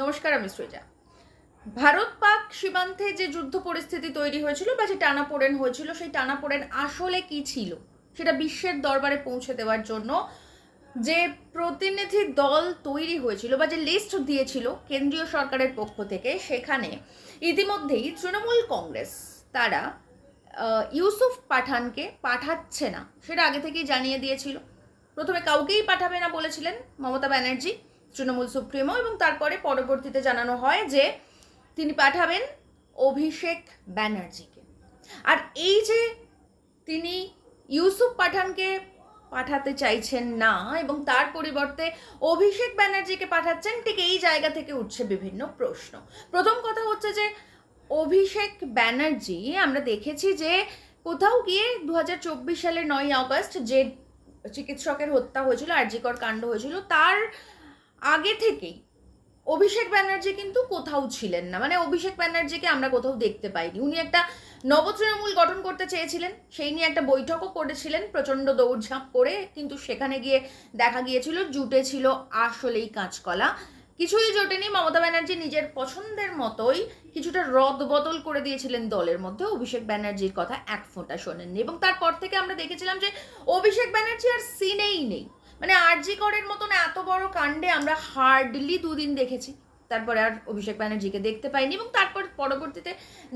নমস্কার, আমি সৃজা। ভারত পাক সীমান্তে যে যুদ্ধ পরিস্থিতি তৈরি হয়েছিল বা যে টানাপোড়েন হয়েছিল, সেই টানাপোড়েন আসলে কি ছিল? সেটা বিশ্বের দরবারে পৌঁছে দেওয়ার জন্য যে প্রতিনিধি দল তৈরি হয়েছিল বা যে লিস্ট দিয়েছিল কেন্দ্রীয় সরকারের পক্ষ থেকে, সেখানে ইতিমধ্যেই তৃণমূল কংগ্রেস, তারা ইউসুফ পাঠানকে পাঠাচ্ছে না। সেটা আগে থেকেই জানিয়ে দিয়েছিল। প্রথমে কাউকেই পাঠাবে না বলেছিলেন মমতা ব্যানার্জি। তৃণমূল সুপ্রিমো এবং তারপরে পরবর্তীতে জানানো হয় যে তিনি পাঠাবেন অভিষেক ব্যানার্জিকে। আর এই যে তিনি ইউসুফ পাঠানকে পাঠাতে চাইছেন না এবং তার পরিবর্তে অভিষেক ব্যানার্জিকে পাঠাচ্ছেন, ঠিক এই জায়গা থেকে উঠছে বিভিন্ন প্রশ্ন। প্রথম কথা হচ্ছে যে অভিষেক ব্যানার্জি, আমরা দেখেছি যে কোথাও গিয়ে দু হাজার চব্বিশ সালের নয় আগস্ট যে চিকিৎসকের হত্যা হয়েছিল, আরজিকর কাণ্ড হয়েছিল, তার আগে থেকেই অভিষেক ব্যানার্জি কিন্তু কোথাও ছিলেন না। মানে অভিষেক ব্যানার্জিকে আমরা কোথাও দেখতে পাইনি। উনি একটা নবতৃণমূল গঠন করতে চেয়েছিলেন, সেই নিয়ে একটা বৈঠকও করেছিলেন, প্রচণ্ড দৌড়ঝাঁপ করে কিন্তু সেখানে গিয়ে দেখা গিয়েছিল, জুটে ছিল আসলেই কাঁচকলা। কিছুই জোটেনি, মমতা ব্যানার্জি নিজের পছন্দের মতোই কিছুটা রদ বদল করে দিয়েছিলেন দলের মধ্যে। অভিষেক ব্যানার্জির কথা এক ফোঁটা শোনেননি। এবং তারপর থেকে আমরা দেখেছিলাম যে অভিষেক ব্যানার্জি আর সিনেই নেই। মানে আরজি করের মতন এত বড় কাণ্ডে আমরা হার্ডলি দুদিন দেখেছি। তারপরে আর অভিষেক ব্যানার্জিকে দেখতে পাইনি এবং তারপর পরবর্তীতে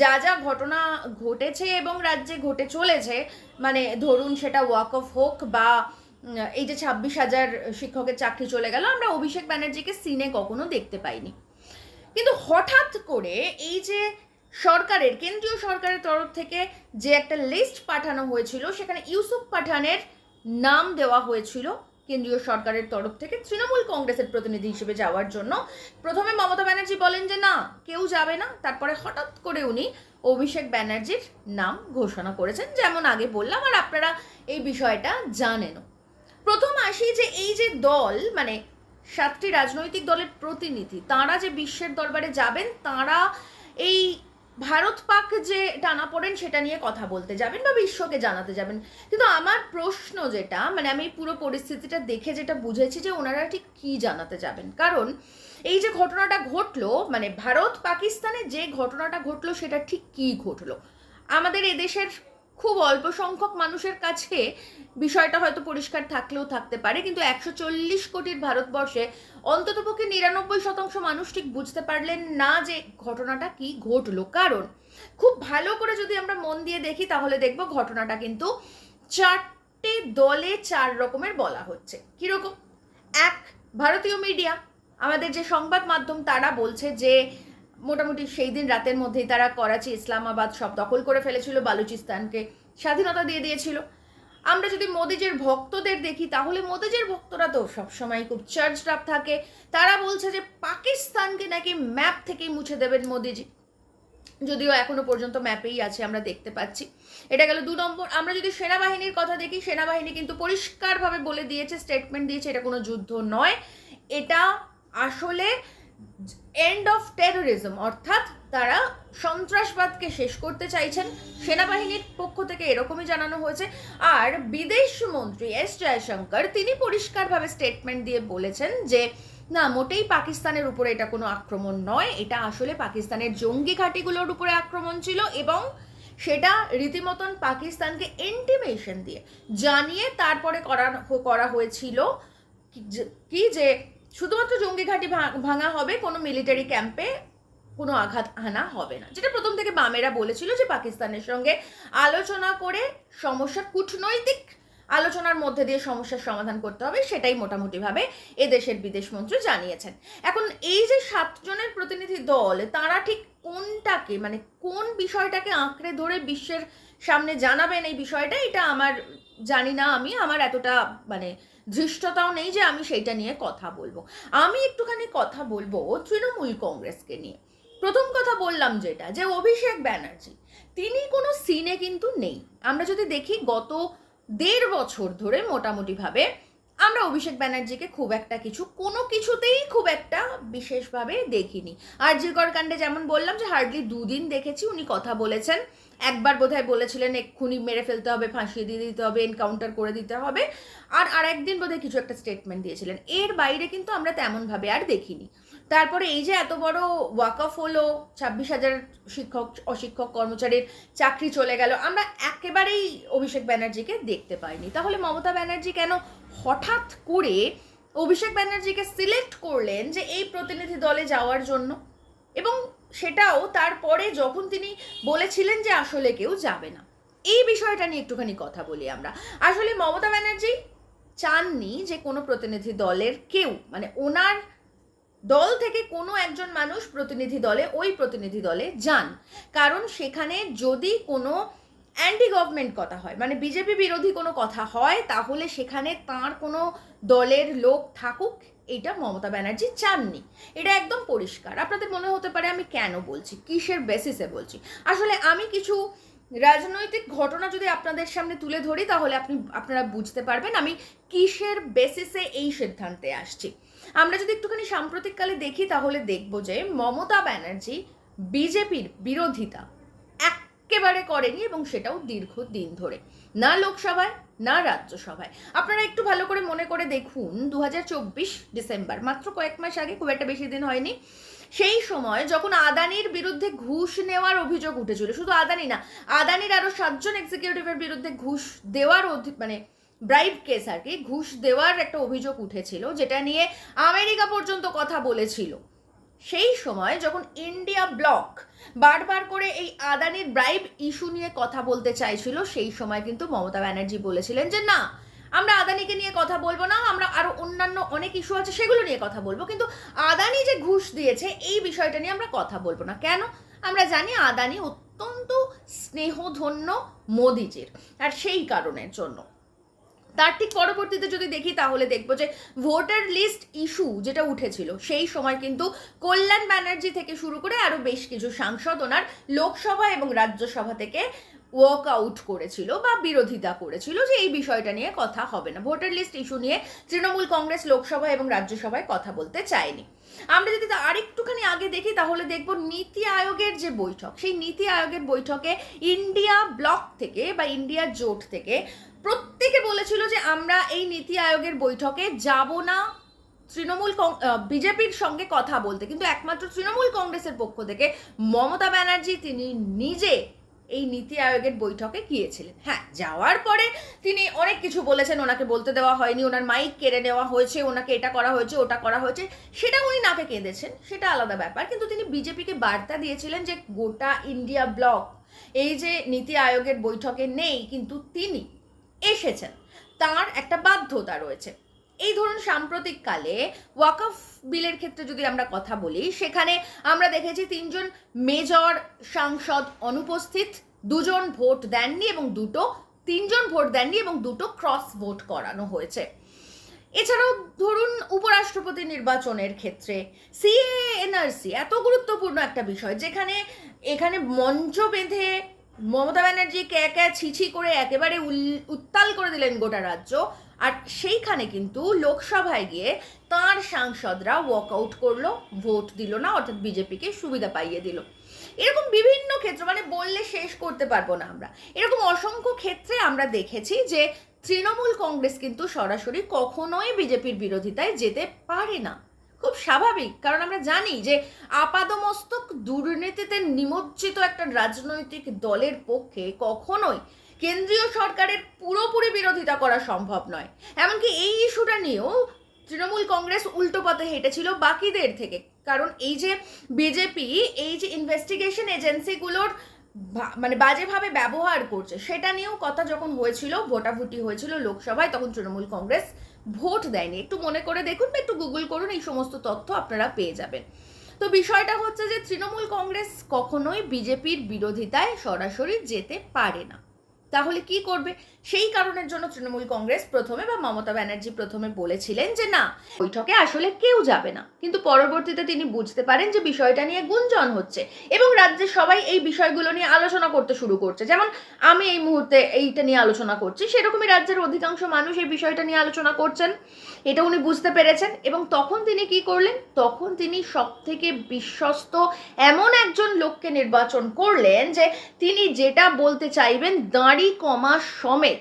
যা যা ঘটনা ঘটেছে এবং রাজ্যে ঘটে চলেছে মানে ধরুন সেটা ওয়াক অফ হোক বা এই যে ছাব্বিশ হাজার শিক্ষকের চাকরি চলে গেল, আমরা অভিষেক ব্যানার্জিকে সিনে কখনো দেখতে পাইনি। কিন্তু হঠাৎ করে এই যে সরকারের, কেন্দ্রীয় সরকারের তরফ থেকে যে একটা লিস্ট পাঠানো হয়েছিল, সেখানে ইউসুফ পাঠানের নাম দেওয়া হয়েছিল কেন্দ্রীয় সরকারের তরফ থেকে তৃণমূল কংগ্রেসের প্রতিনিধি হিসেবে যাওয়ার জন্য প্রথমে মমতা ব্যানার্জি বলেন যে, না, কেউ যাবে না। তারপরে হঠাৎ করে উনি অভিষেক ব্যানার্জির নাম ঘোষণা করেছেন, যেমন আগে বললাম, আর আপনারা এই বিষয়টা জানেনও। প্রথম আসি যে, এই যে দল মানে সাতটি রাজনৈতিক দলের প্রতিনিধি, তারা যে বিশ্বের দরবারে যাবেন, তারা এই ভারত পাক যে টানা পড়েন সেটা নিয়ে কথা বলতে যাবেন বা বিশ্বকে জানাতে যাবেন। কিন্তু আমার প্রশ্ন যেটা মানে আমি পুরো পরিস্থিতিটা দেখে যেটা বুঝেছি যে ওনারা ঠিক কী জানাতে যাবেন। কারণ এই যে ঘটনাটা ঘটলো মানে ভারত পাকিস্তানে যে ঘটনাটা ঘটলো সেটা ঠিক কী ঘটলো? আমাদের এদেশের খুব অল্প সংখ্যক মানুষের কাছে বিষয়টা হয়তো পরিষ্কার থাকলেও থাকতে পারে, কিন্তু একশো চল্লিশ কোটির ভারতবর্ষে অন্ততপক্ষে নিরানব্বই শতাংশ মানুষ ঠিক বুঝতে পারলেন না যে ঘটনাটা কি ঘটলো। কারণ খুব ভালো করে যদি আমরা মন দিয়ে দেখি, তাহলে দেখব ঘটনাটা কিন্তু চারটে দলে চার রকমের বলা হচ্ছে। কীরকম? এক, ভারতীয় মিডিয়া। আমাদের যে সংবাদ মাধ্যম, তারা বলছে যে মোটামুটি সেই দিন রাতের মধ্যেই তারা করাচি, ইসলামাবাদ সব দখল করে ফেলেছিল, বালুচিস্তানকে স্বাধীনতা দিয়ে দিয়েছিল। আমরা যদি মোদিজের ভক্তদের দেখি, তাহলে মোদিজের ভক্তরা তো সবসময় খুব চার্জ আপ থাকে। তারা বলছে যে পাকিস্তানকে নাকি ম্যাপ থেকেই মুছে দেবেন মোদিজি। যদিও এখনও পর্যন্ত ম্যাপেই আছে, আমরা দেখতে পাচ্ছি। এটা গেল দু নম্বর। আমরা যদি সেনাবাহিনীর কথা দেখি, সেনাবাহিনী কিন্তু পরিষ্কারভাবে বলে দিয়েছে স্টেটমেন্ট দিয়েছে, এটা কোনো যুদ্ধ নয়। এটা আসলে এন্ড অফ টেরোরিজম অর্থাৎ তারা সন্ত্রাসবাদকে শেষ করতে চাইছেন। সেনাবাহিনীর পক্ষ থেকে এরকমই জানানো হয়েছে। আর বিদেশ মন্ত্রী এস জয়শঙ্কর, তিনি পরিষ্কারভাবে স্টেটমেন্ট দিয়ে বলেছেন যে, না, মোটেই পাকিস্তানের উপরে এটা কোনো আক্রমণ নয়। এটা আসলে পাকিস্তানের জঙ্গি ঘাঁটিগুলোর উপরে আক্রমণ ছিল এবং সেটা রীতিমতন পাকিস্তানকে ইন্টিমেশন দিয়ে জানিয়ে তারপরে করা করা হয়েছিল। কি যে- কি যে শুধুমাত্র জঙ্গি ঘাঁটি ভাঙা হবে, কোনো মিলিটারি ক্যাম্পে কোনো আঘাত আনা হবে না। যেটা প্রথম থেকে বামেরা বলেছিল যে পাকিস্তানের সঙ্গে আলোচনা করে সমস্যার কূটনৈতিক আলোচনার মধ্যে দিয়ে সমস্যার সমাধান করতে হবে, সেটাই মোটামুটিভাবে এদেশের বিদেশমন্ত্রী জানিয়েছেন। এখন এই যে সাতজনের প্রতিনিধি দল, তারা ঠিক কোনটাকে মানে কোন বিষয়টাকে আঁকড়ে ধরে বিশ্বের সামনে জানাবেন এই বিষয়টা, এটা আমার জানি না আমি, আমার এতটা মানে ধৃষ্টতাও নেই যে আমি সেইটা নিয়ে কথা বলব। আমি একটুখানি কথা বলব তৃণমূল কংগ্রেসকে নিয়ে। প্রথম কথা বললাম যেটা, যে অভিষেক ব্যানার্জি, তিনি কোনো সিনে কিন্তু নেই। আমরা যদি দেখি গত দেড় বছর ধরে মোটামুটিভাবে আমরা অভিষেক ব্যানার্জিকে খুব একটা কিছু, কোনো কিছুতেই খুব একটা বিশেষভাবে দেখিনি। আর জিরকর কাণ্ডে যেমন বললাম যে হার্ডলি দুদিন দেখেছি, উনি কথা বলেছেন। একবার বোধহয় বলেছিলেন, এক্ষুনি মেরে ফেলতে হবে, ফাঁসিয়ে দিয়ে দিতে হবে এনকাউন্টার করে দিতে হবে। আর আরেকদিন বোধহয় কিছু একটা স্টেটমেন্ট দিয়েছিলেন। এর বাইরে কিন্তু আমরা তেমনভাবে আর দেখিনি। তারপরে এই যে এত বড় ওয়াকফ হলো, ছাব্বিশ হাজার শিক্ষক, অশিক্ষক, কর্মচারীর চাকরি চলে গেল, আমরা একেবারেই অভিষেক ব্যানার্জিকে দেখতে পাইনি। তাহলে মমতা ব্যানার্জি কেন হঠাৎ করে অভিষেক ব্যানার্জিকে সিলেক্ট করলেন যে এই প্রতিনিধি দলে যাওয়ার জন্য? এবং সেটাও তারপরে যখন তিনি বলেছিলেন যে আসলে কেউ যাবে না। এই বিষয়টা নিয়ে একটুখানি কথা বলি আমরা। আসলে মমতা ব্যানার্জি চাননি যে কোনো প্রতিনিধি দলের কেউ মানে ওনার দল থেকে কোনো একজন মানুষ প্রতিনিধি দলে, ওই প্রতিনিধি দলে যান। কারণ সেখানে যদি কোনো অ্যান্টি গভর্নমেন্ট কথা হয় মানে বিজেপি বিরোধী কোনো কথা হয়, তাহলে সেখানে তার কোনো দলের লোক থাকুক, এটা মমতা ব্যানার্জি চাননি। এটা একদম পরিষ্কার। আপনাদের মনে হতে পারে আমি কেন বলছি? কিসের বেসিসে বলছি? আসলে আমি কিছু রাজনৈতিক ঘটনা যদি আপনাদের সামনে তুলে ধরি, তাহলে আপনি, আপনারা বুঝতে পারবেন আমি কিসের বেসিসে এই সিদ্ধান্তে আসছি। আমরা যদি একটুখানি সাম্প্রতিককালে দেখি, তাহলে দেখব যে মমতা ব্যানার্জি, বিজেপির বিরোধিতা একেবারে করেনি এবং সেটাও দীর্ঘদিন ধরে। না লোকসভায়, না রাজ্যসভায়। আপনারা একটু ভালো করে মনে করে দেখুন দু হাজার চব্বিশ ডিসেম্বর, মাত্র কয়েক মাস আগে খুব একটা বেশি দিন হয়নি, সেই সময় যখন আদানির বিরুদ্ধে ঘুষ নেওয়ার অভিযোগ উঠেছিল, শুধু আদানি না, আদানির আরও সাতজন এক্সিকিউটিভের বিরুদ্ধে ঘুষ দেওয়ার মানে ব্রাইব কেস আর কি, ঘুষ দেওয়ার একটা অভিযোগ উঠেছিল, যেটা নিয়ে আমেরিকা পর্যন্ত কথা বলেছিল। সেই সময় যখন ইন্ডিয়া ব্লক বারবার করে এই আদানির ব্রাইব ইস্যু নিয়ে কথা বলতে চাইছিল, সেই সময় কিন্তু মমতা ব্যানার্জি বলেছিলেন যে, না, আমরা আদানিকে নিয়ে কথা বলব না, আমরা আরও অন্যান্য অনেক ইস্যু আছে, সেগুলো নিয়ে কথা বলব। কিন্তু আদানি যে ঘুষ দিয়েছে, এই বিষয়টা নিয়ে আমরা কথা বলব না। কেন? আমরা জানি আদানি অত্যন্ত স্নেহধন্য মোদিজির, আর সেই কারণের জন্য। তার ঠিক পরবর্তীতে যদি দেখি, তাহলে দেখব যে ভোটার লিস্ট ইস্যু যেটা উঠেছিল, সেই সময় কিন্তু কল্যাণ ব্যানার্জি থেকে শুরু করে আরও বেশ কিছু সাংসদ ওনার লোকসভা এবং রাজ্যসভা থেকে ওয়ার্ক আউট করেছিল বা বিরোধিতা করেছিল যে এই বিষয়টা নিয়ে কথা হবে না। ভোটার লিস্ট ইস্যু নিয়ে তৃণমূল কংগ্রেস লোকসভা এবং রাজ্যসভায় কথা বলতে চায়নি। আমরা যদি আরেকটুখানি আগে দেখি, তাহলে দেখব নীতি আয়োগের যে বৈঠক, সেই নীতি আয়োগের বৈঠকে ইন্ডিয়া ব্লক থেকে বা ইন্ডিয়া জোট থেকে প্রত্যেকে বলেছিল যে আমরা এই নীতি আয়োগের বৈঠকে যাব না। তৃণমূল বিজেপির সঙ্গে কথা বলতে। কিন্তু একমাত্র তৃণমূল কংগ্রেসের পক্ষ থেকে মমতা ব্যানার্জি তিনি নিজে এই নীতি আয়োগের বৈঠকে গিয়েছিলেন। হ্যাঁ যাওয়ার পরে তিনি অনেক কিছু বলেছেন। ওনাকে বলতে দেওয়া হয়নি। ওনার মাইক কেড়ে নেওয়া হয়েছে। ওনাকে এটা করা হয়েছে, ওটা করা হয়েছে। সেটা উনি নাকে কেঁদেছেন। সেটা আলাদা ব্যাপার। কিন্তু তিনি বিজেপিকে বার্তা দিয়েছিলেন যে গোটা ইন্ডিয়া ব্লক এই যে নীতি আয়োগের বৈঠকে নেই। কিন্তু তিনি এসেছেন। তার একটা বাধ্যতা রয়েছে। এই ধরুন সাম্প্রতিককালে ওয়াকফ বিলের ক্ষেত্রে যদি আমরা কথা বলি, সেখানে আমরা দেখেছি তিনজন মেজর সাংসদ অনুপস্থিত, দুজন ভোট দেননি এবং দুটো, তিনজন ভোট দেননি এবং দুটো ক্রস ভোট করানো হয়েছে। এছাড়াও ধরুন উপরাষ্ট্রপতি নির্বাচনের ক্ষেত্রে সিএ এনআরসি এত গুরুত্বপূর্ণ একটা বিষয়, যেখানে, এখানে মঞ্চ বেঁধে মমতা ব্যানার্জি কে কে ছিছি করে একেবারে উত্তাল করে দিলেন গোটা রাজ্য। আর সেইখানে কিন্তু লোকসভায় গিয়ে তার সাংসদরা ওয়াকআউট করল ভোট দিল না, অর্থাৎ বিজেপিকে সুবিধা পাইয়ে দিল। এরকম বিভিন্ন ক্ষেত্র মানে বললে শেষ করতে পারব না আমরা। এরকম অসংখ্য ক্ষেত্রে আমরা দেখেছি যে তৃণমূল কংগ্রেস কিন্তু সরাসরি কখনোই বিজেপির বিরোধিতায় যেতে পারে না। খুব স্বাভাবিক, কারণ আমরা জানি যে আপাদমস্তক দুর্নীতিতে নিমজ্জিত একটা রাজনৈতিক দলের পক্ষে কখনোই কেন্দ্রীয় সরকারের পুরোপুরি বিরোধিতা করা সম্ভব নয়। এমনকি এই ইস্যুটা নিয়েও তৃণমূল কংগ্রেস উল্টো পথে হেঁটেছিল বাকিদের থেকে। কারণ এই যে বিজেপি, এই যে ইনভেস্টিগেশন এজেন্সিগুলোর মানে বাজেভাবে ব্যবহার করছে, সেটা নিয়েও কথা যখন হয়েছিল, ভোটাভুটি হয়েছিল লোকসভায়, তখন তৃণমূল কংগ্রেস ভোট দেয়নি। একটু মনে করে দেখুন বা একটু গুগল করুন, এই সমস্ত তথ্য আপনারা পেয়ে যাবেন। তো বিষয়টা হচ্ছে যে তৃণমূল কংগ্রেস কখনোই বিজেপির বিরোধিতায় সরাসরি যেতে পারে না। তাহলে কি করবে? সেই কারণের জন্য তৃণমূল কংগ্রেস প্রথমে বা মমতা ব্যানার্জি প্রথমে বলেছিলেন যে না, বৈঠকে আসলে কেউ যাবে না। কিন্তু পরবর্তীতে তিনি বুঝতে পারেন যে বিষয়টা নিয়ে গুঞ্জন হচ্ছে এবং রাজ্যের সবাই এই বিষয়গুলো নিয়ে আলোচনা করতে শুরু করছে। যেমন আমি এই মুহূর্তে এইটা নিয়ে আলোচনা করছি, সেরকমই রাজ্যের অধিকাংশ মানুষ এই বিষয়টা নিয়ে আলোচনা করছেন। এটা উনি বুঝতে পেরেছেন এবং তখন তিনি কি করলেন? তখন তিনি সব থেকে বিশ্বস্ত এমন একজন লোককে নির্বাচন করলেন যে তিনি যেটা বলতে চাইবেন, দাঁড়ি কমা সমেত।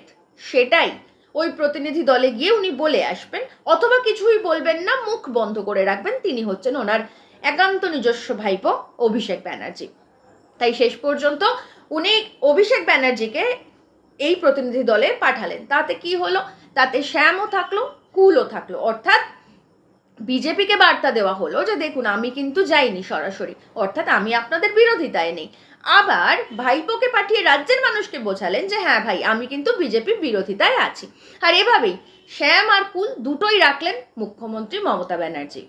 সেটাই। ওই প্রতিনিধি দলে গিয়ে উনি বলে আসবেন, অথবা কিছুই বলবেন না, মুখ বন্ধ করে রাখবেন। তিনি হচ্ছেন ওনার একান্ত নিজস্ব ভাইপো, অভিষেক ব্যানার্জি। তাই শেষ পর্যন্ত উনি অভিষেক ব্যানার্জিকে এই প্রতিনিধি দলে পাঠালেন। তাতে কি হলো? তাতে শ্যামও থাকল, কুলও থাকল। অর্থাৎ বিজেপিকে বার্তা দেওয়া হলো যে, দেখুন, আমি কিন্তু যাইনি সরাসরি। অর্থাৎ আমি আপনাদের বিরোধিতায় নেই। আবার ভাইপোকে পাঠিয়ে রাজ্যের মানুষকে বোঝালেন যে হ্যাঁ ভাই, আমি কিন্তু বিজেপির বিরোধিতায় আছি। আর এভাবেই শ্যাম আর কুল দুটোই রাখলেন মুখ্যমন্ত্রী মমতা ব্যানার্জি।